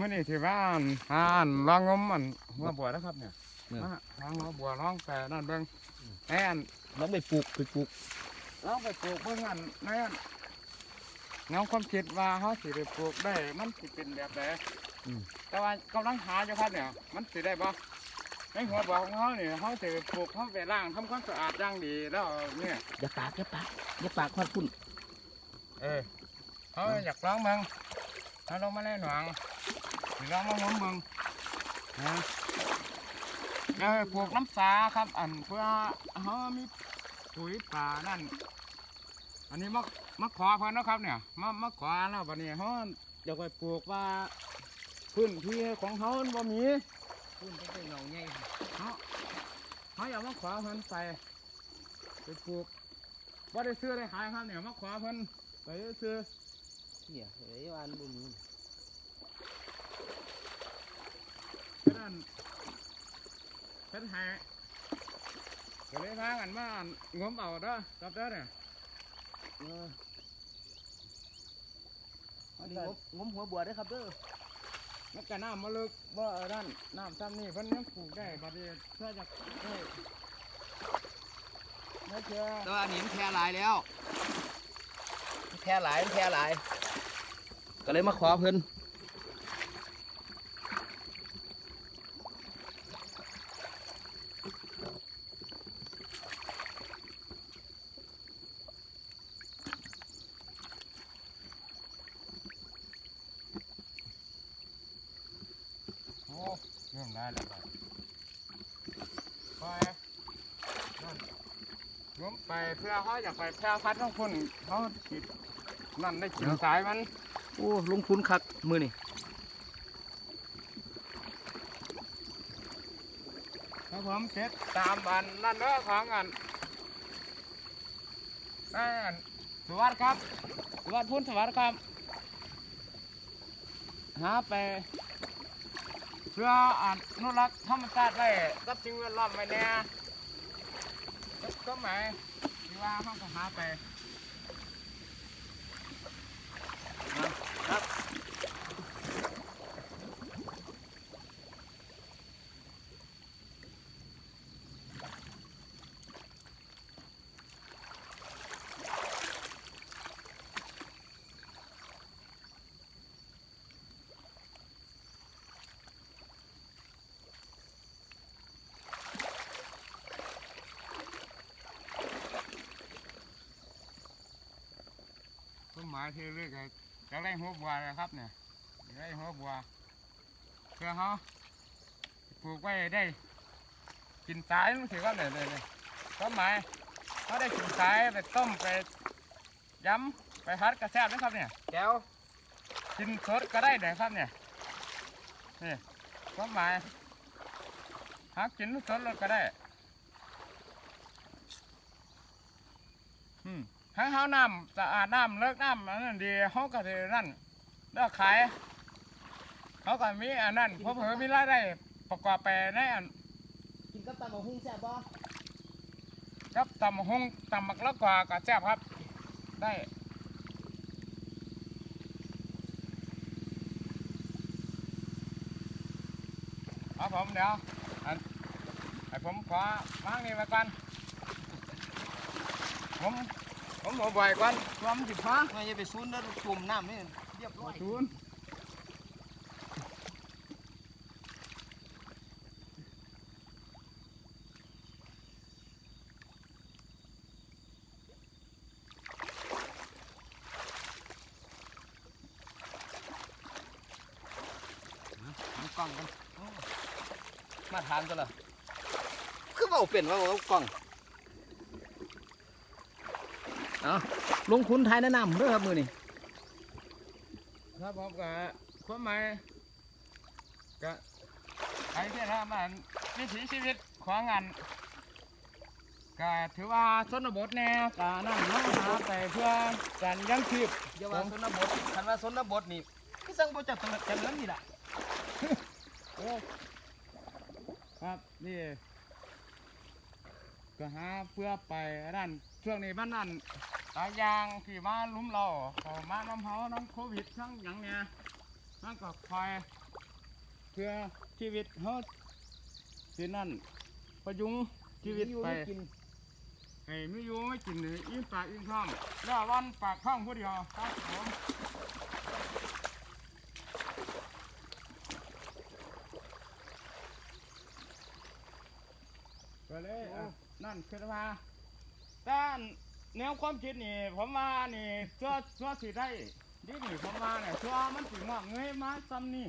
อันหาอันลองงมอันหัวบัวนะครับเนี่ยเนี่ย มาหาหัวบัวลองแต่นั่นเบิ่งแม่อันลองไปปลูกไปปลูกลองไปปลูกเบิ่งอันแม่อันแนวความคิดว่าเขาสิได้ปลูกได้มันสิเป็นแบบไหนแต่ว่ากำลังหาอยู่ครับเนี่ย มันสิได้บ่ในหัวบัวของเขาเนี่ยเขาสิปลูกเขาไปล้างทำความสะอาดอย่างดีแล้วเนี่ย อย่าปากอย่าปากอย่าปากควันคุณเออเขาอยากลองมึงเขาลองมาเล่นหวัง สิลองมางมมึงนะเออปลูกน้ำสาครับ อันเพื่อเขามีปุ๋ยป่านั่น อันนี้มะมะขอเพิ่นเนาะครับ เนี่ยมะมะขอแล้วบัดนี้เขาอยากไปปลูกว่าพื้นที่ของเขามันบ่มีคุณต้องไปเงาไงเขาเขาอยากมะขอเพิ่นไปไปปลูกว่าได้ซื้อได้ขายครับเนี่ยมะขอเพิ่นไปซื้อเนี่ยเอ้ยวันบุญ เพื่นเพิ่นให้ก็เลยพากันมางมเอาเด้อกับเด้อเนี่ยเอออันนี้งมงมหัวบัวได้อครับเด้อมันก็น้ำมาลึกบ่เออนั่นน้ำซ้ำนี่เพิ่นยังปลูกได้บัดนี้เพื่อจะได้ไม่เชื่อแต่ว่าอันนี้มันแพร่หลายแล้วมันแพร่หลายมันแพร่หลาย ก็เลยมาขอเพิ่น โอ้เริ่มได้แล้วครับไปนั่นงม ไปเพื่อเขาอยากไปแพร่พัดของคุณเขาคิดนั่นได้กินสายมันโอ้ลงทุนคักมือนี่ครับผมเสร็จตามอันนั่นเด้อของอันนั่นอันสวัสดีครับ สวัสดีพุ่นสวัสดีครับหาไป เพื่ออนุรักษ์ธรรมชาติไว้กับสิ่งแวดล้อมไว้แน่ก็ ก็หมายที่ว่าเขาก็หาไป ที่เรียกจะไล่หัวบัวนะครับเนี่ยจะไล่หัวบัวเพื่อเขาปลูกไว้ได้ กินสายมันถือว่าเนี่ยเลยเนี่ยต้นไม้เขาได้กินสายไปต้มไปย้ำไปพัดกระแซบนะครับเนี่ยแก้วกินสดก็ได้นะครับเนี่ยนี่ต้นไม้หากินสดเลยก็ได้ อืมให้เขาน้ำสะอาดน้ำเลิกน้ำอันนั้นดีเขาก็จะนั่นเลิกขายเขาก็มีอันนั้นเพราะเผื่อมีรายได้ประกอบไปในอันกินกับตำบักหุ่งแซ่บบ่กับตำหงตำหมักละกว่าก็แซ่บครับ ได้เอาผมเดี๋ยวอันให้ผมขอวางนี่ไว้ก่อนผม ผมหัวบ่อยก่อนความนสิฟ้าไม่ใช่ไปซูนแล้วจุ่มน้ำนี่เรียบร้อยศูนย์เอากล้องกันมาทานตัวละคือเว่าเป็นว่าเอากล้อง เอาลงทุนไทยแนะนำเด้อครับมือนี่ครับผมก็ความหมายก็ไอ้ที่ทำมันวิถีชีวิตของงานก็ถือว่าชนบทแน่ก็นั่นน้องหาไปเพื่อการยังชีพอย่าว่าสนบทคันว่าสนบทนี่คือสั่งบ่จักเจริญนี่ล่ะโอ้ครับนี่ก็หาเพื่อไปนั่น ช่วงนี้มันนั่นหลายอย่างที่มาลุ้มเราขามาน้ำเฮาน้ำโควิดทั้งอย่างเนี้ยมันก็คอยพื่อชีวิตเฮาสินั่นประยุงชีวิตไปไม่กินให้ไม่อยู่ไม่กินเลยอิ่มปากอิ่มท้องแล้ววันปากท้องผู้เดียวครับผมก็เลยนั่นคือว่า ด้านแนวความคิดนี่ผมว่านี่ชั่วชั่วสิได้ดีนี่ผมว่าเนี่ยชั่วมันสิงอกเงยมาซ้ำนี่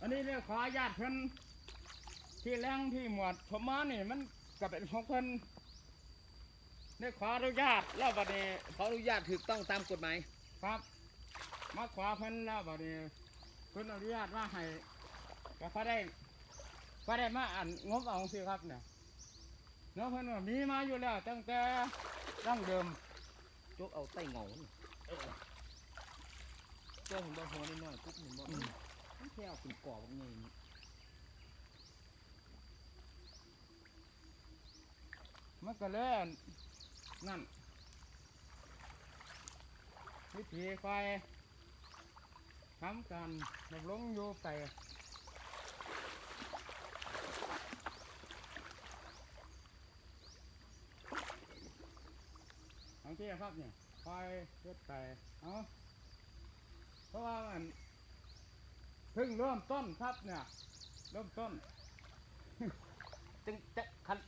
อันนี้เรียกขอญาติเพิ่นที่แรงที่หมวดผมมานี่มันก็เป็นของเพิ่นได้ขออนุญาตแล้วบัดนี้ขออนุญาตถูกต้องตามกฎหมายครับ มาขอเพิ่นแล้วบัดนี้เพิ่นอนุญาตว่าให้ก็ได้ก็ได้มาอ่านงบเอาสิครับเนี่ย เนาะเพิ่นว่ามีมาอยู่แล้ว ตั้งแต่ดั้งเดิมจกเอาไต้เหงานี่เจ้าผมบอกหัวน้อยๆปุ๊บผมบอกมันแค่เอาเป็นกรอบไงนี่มันก็เลยนั่นวิธีคอยทำการดำรงอยู่ไป ของที่ครับเนี่ยคอยเฮ็ดไปเอาเพราะว่ามันเพิ่งเริ่มต้นครับเนี่ย เริ่มต้นจึงจะคัน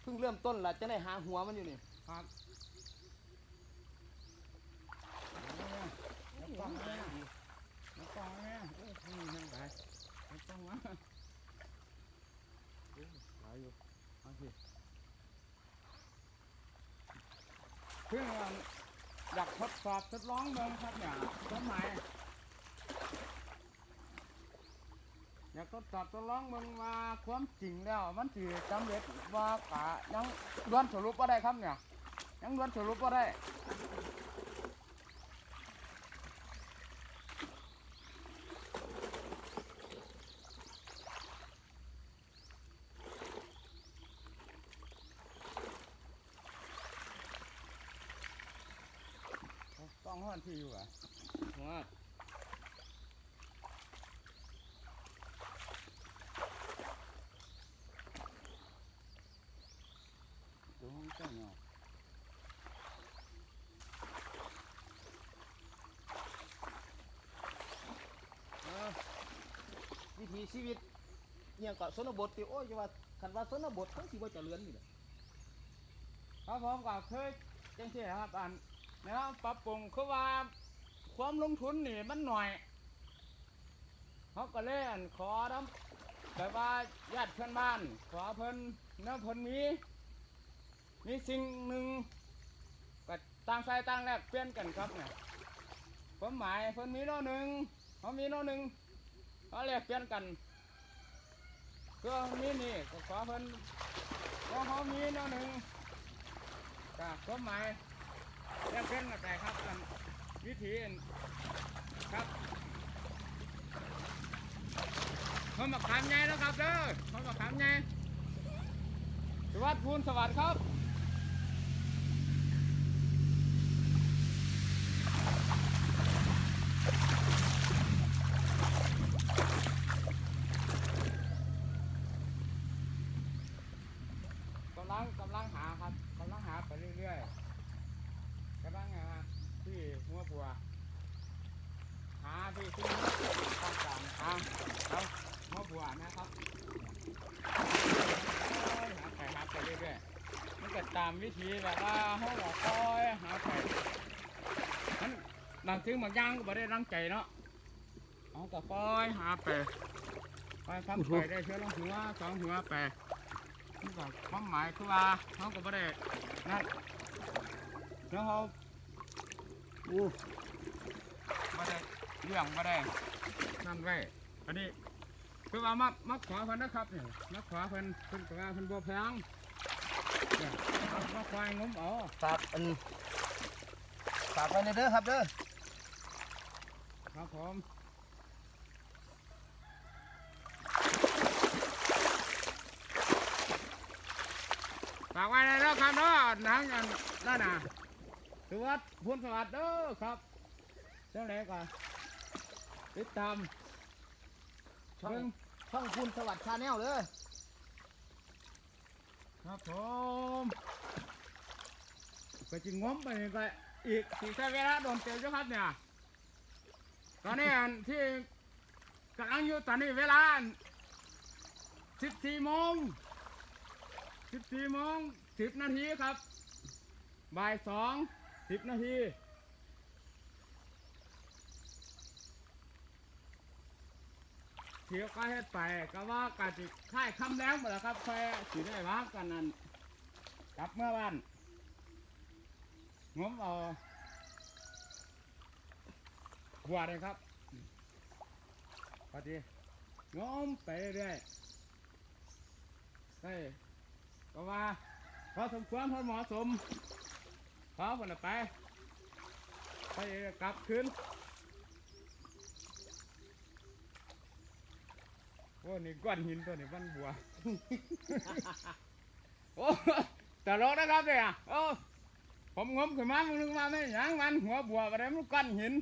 เพิ่งเริ่มต้นละจะได้หาหัวมันอยู่นี่ครับแล้วกล้องแม่แล้วกล้องแม่โอ้ยนี่นั่งไปแล้วกล้องมาโอ้ยหลายอยู่เอาสิ เพื่ออยากทดสอบทดลองเมืองครับเนี่ยต้นไม้อยากทดสอบทดลองเมืองว่าความจริงแล้ว มันถือจำเร็จว่ากะยังด้วนสรุปว่าได้ครับเนี่ยยังด้วนสรุปว่าได้ ห้อนที่อยู่อะหัวดูงเจ้าเนาะวิถีชีวิตเนี่ยก็ชนบทติโอ้ยจะว่าคันว่าชนบททั้งสิบ่เจริญนี่แหละครับผมก็เคยจังที่ครับอัน นะครับปรับปรุงคือว่าความลงทุนนี่มันหน่อยเขาก็เลยอันขอน้ำแบบว่าญาติเพื่อนบ้าน ขอเพิ่นเนื้อเพิ่นมีมีสิ่งหนึ่งก็ต่างใส่ต่างแลกเปลี่ยนกันครับเนี่ยผมหมายเพิ่นมีโน่หนึ่งเขามีโน่หนึ่งเขาแลกเปลี่ยนกันเพื่อมีนี่ก็ขอเพิ่นว่าเขามีโน่หนึ่งก็ผมหมาย แลกเปลี่ยนกับใจครับกันวิธีครับเขามาขามไงแล้วครับเด้อเขามาขามไงสวัสดีพูนสวัสดีครับ กำลังกำลังหาครับกำลังหาไปเรื่อยๆกำลังหาที่หัวบัว หา ที่ที่ต้องการหาเอาหัวบัวนะครับหาไปหาไปเรื่อยๆมันก็ตามวิธีแบบว่าเขาบอกคอยหาไปมันบางทีบางอย่างก็ไม่ได้รังใจเนาะเอาก็คอยหาไปคอยทำไปได้เชื่อลงหัวสองหัวไปนี่ก็ความหมายคือว่าเขาก็ไม่ได้นั่นแล้วเขาอู้ เลี้ยงไม่ได้นั่นไว้อันนี้คือว่ามามาขอเพิ่นนะครับเนี่ยมาขอเพิ่นเพิ่นก็ว่าเพิ่นบ่แพงเนี่ยมามาควายงมเอาฝากอันฝากไว้ในเด้อครับเด้อครับผมฝากไว้เลยนะครับเนาะหนังอันนั่นน่ะสวัสดิ์พูนสวัสดิ์เด้อครับเจ้าไหนก่อน ติดตามช่อง เบิ่งช่องคุณสวัสดิ์ชาแนลเลยครับผมก็จิงง้มไปนี่ก็อีกสี่ใช้เวลาโดนเตียวเจ้าครับเนี่ย ตอนนี้อันที่กำลังอยู่ตอนนี้เวลาสิบสี่โมงสิบสี่โมงสิบนาทีครับบ่ายสองสิบนาที เที่ยวก็เฮ็ดไปก็ว่ากาจิค่ายคำแรงหมดแล้วครับแค่สีได้ว่ากันนั่นกลับเมื่อวันงมเอาบัวเลยครับพอดีงมไปเรื่อยใช่ก็ว่าพอสมควรพอเหมาะสมพอคนละไปไปกลับคืน อ้นี่ก้อนหินตัวนี้มันบัว โอ้แต่ลกนะครับเนี่ยโอ้ผมงมขึ้นมามึงนึกมาไม่หยังมันหัวบัวอะไรมันก้อนหิน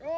โอ้